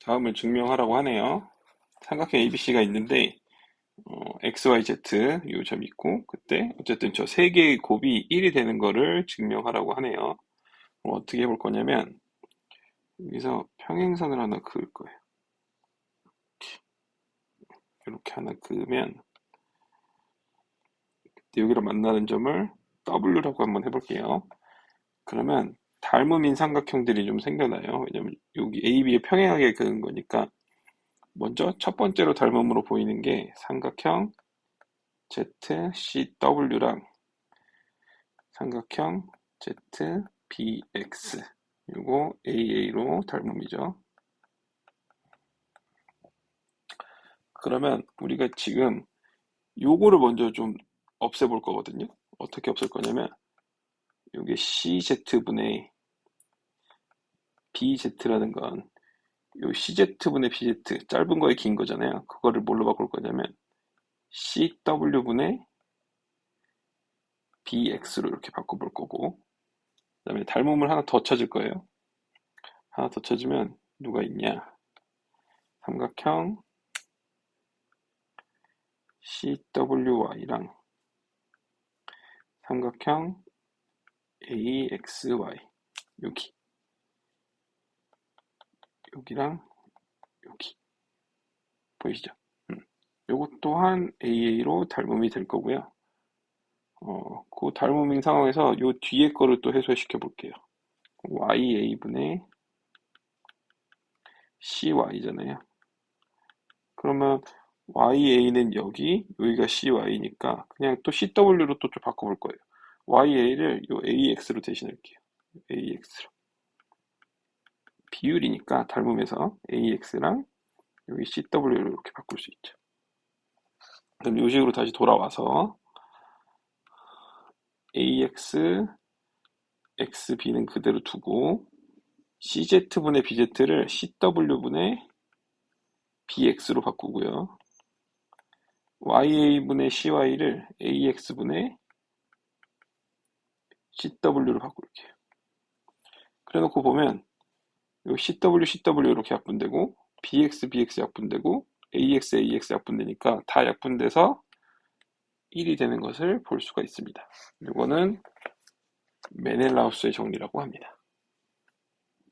다음을 증명하라고 하네요. 삼각형 ABC가 있는데 어, XYZ 요점 있고 그때 어쨌든 저 세 개의 곱이 1이 되는 거를 증명하라고 하네요. 어, 어떻게 해볼 거냐면 여기서 평행선을 하나 그을 거예요. 이렇게 하나 그으면 여기로 만나는 점을 W라고 한번 해볼게요. 그러면 닮음인 삼각형들이 좀 생겨나요. 왜냐면 여기 A, B에 평행하게 그은 거니까 먼저 첫 번째로 닮음으로 보이는 게 삼각형 ZCW랑 삼각형 ZBX 이거 AA로 닮음이죠. 그러면 우리가 지금 요거를 먼저 좀 없애볼 거거든요. 어떻게 없앨 거냐면 요게 CZ분의 BZ라는 건 요 CZ분의 BZ 짧은 거에 긴 거잖아요. 그거를 뭘로 바꿀 거냐면 CW분의 BX로 이렇게 바꿔볼 거고 그 다음에 닮음을 하나 더 찾을 거예요. 하나 더 찾으면 누가 있냐 삼각형 CWY랑 삼각형 AXY 여기 여기랑 여기 보이시죠? 음. 요것 또한 AA로 닮음이 될 거고요. 어, 그 닮음인 상황에서 요 뒤에 거를 또 해소시켜 볼게요. YA분의 CY잖아요. 그러면 YA는 여기, 여기가 CY니까 그냥 또 CW로 또 좀 바꿔볼 거예요. YA를 요 AX로 대신할게요. AX로. 비율이니까 닮으면서 AX랑 여기 CW를 이렇게 바꿀 수 있죠. 그럼 이 식으로 다시 돌아와서 AX, XB는 그대로 두고 CZ분의 BZ를 CW분의 BX로 바꾸고요. YA분의 CY를 AX분의 CW로 바꿀게요. 그래 놓고 보면 요 CW, CW 이렇게 약분되고 BX, BX 약분되고 AX, AX 약분되니까 다 약분돼서 1이 되는 것을 볼 수가 있습니다. 이거는 메넬라우스의 정리라고 합니다.